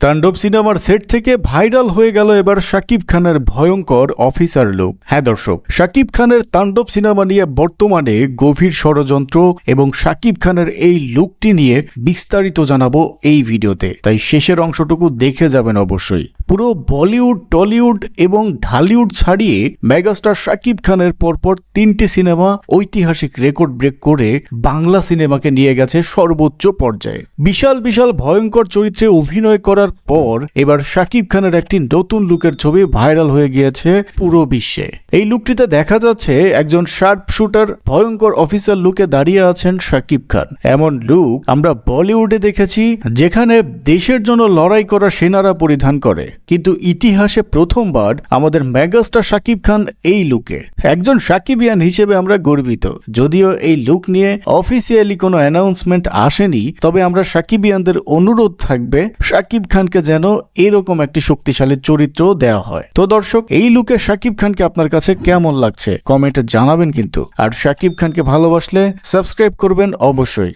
তাণ্ডব সিনেমার সেট থেকে ভাইরাল হয়ে গেল এবার শাকিব খানের ভয়ঙ্কর অফিসার লুক। হ্যাঁ দর্শক, শাকিব খানের তাণ্ডব সিনেমা নিয়ে বর্তমানে গভীর ষড়যন্ত্র এবং শাকিব খানের এই লুকটি নিয়ে বিস্তারিত জানাব এই ভিডিওতে। তাই শেষের অংশটুকু দেখে যাবেন অবশ্যই। পুরো বলিউড, টলিউড এবং ঢালিউড ছাড়িয়ে মেগাস্টার শাকিব খানের পরপর তিনটি সিনেমা ঐতিহাসিক রেকর্ড ব্রেক করে বাংলা সিনেমাকে নিয়ে গেছে সর্বোচ্চ পর্যায়ে। বিশাল বিশাল ভয়ঙ্কর চরিত্রে অভিনয় করার পর এবার শাকিব খানের একটি নতুন লুকের ছবি ভাইরাল হয়ে গিয়েছে পুরো বিশ্বে। এই লুকটিতে দেখা যাচ্ছে একজন শার্প শুটার, ভয়ঙ্কর অফিসার লুকে দাঁড়িয়ে আছেন শাকিব খান। এমন লুক আমরা বলিউডে দেখেছি, যেখানে দেশের জন্য লড়াই করা সেনারা পরিধান করে। কিন্তু ইতিহাসে প্রথমবার আমাদের মেগাস্টার শাকিব খান এই লুকে। একজন সাকিবিয়ান হিসেবে আমরা গর্বিত। যদিও এই লুক নিয়ে অফিসিয়ালি কোনো অ্যানাউন্সমেন্ট আসেনি, তবে আমরা সাকিবিয়ানদের অনুরোধ থাকবে, শাকিব খানকে যেন এরকম একটি শক্তিশালী চরিত্র দেওয়া হয়। তো দর্শক, এই লুকে শাকিব খানকে আপনার কাছে কেমন লাগছে? কমেন্টে জানাবেন কিন্তু। আর শাকিব খানকে ভালোবাসলে সাবস্ক্রাইব করবেন অবশ্যই।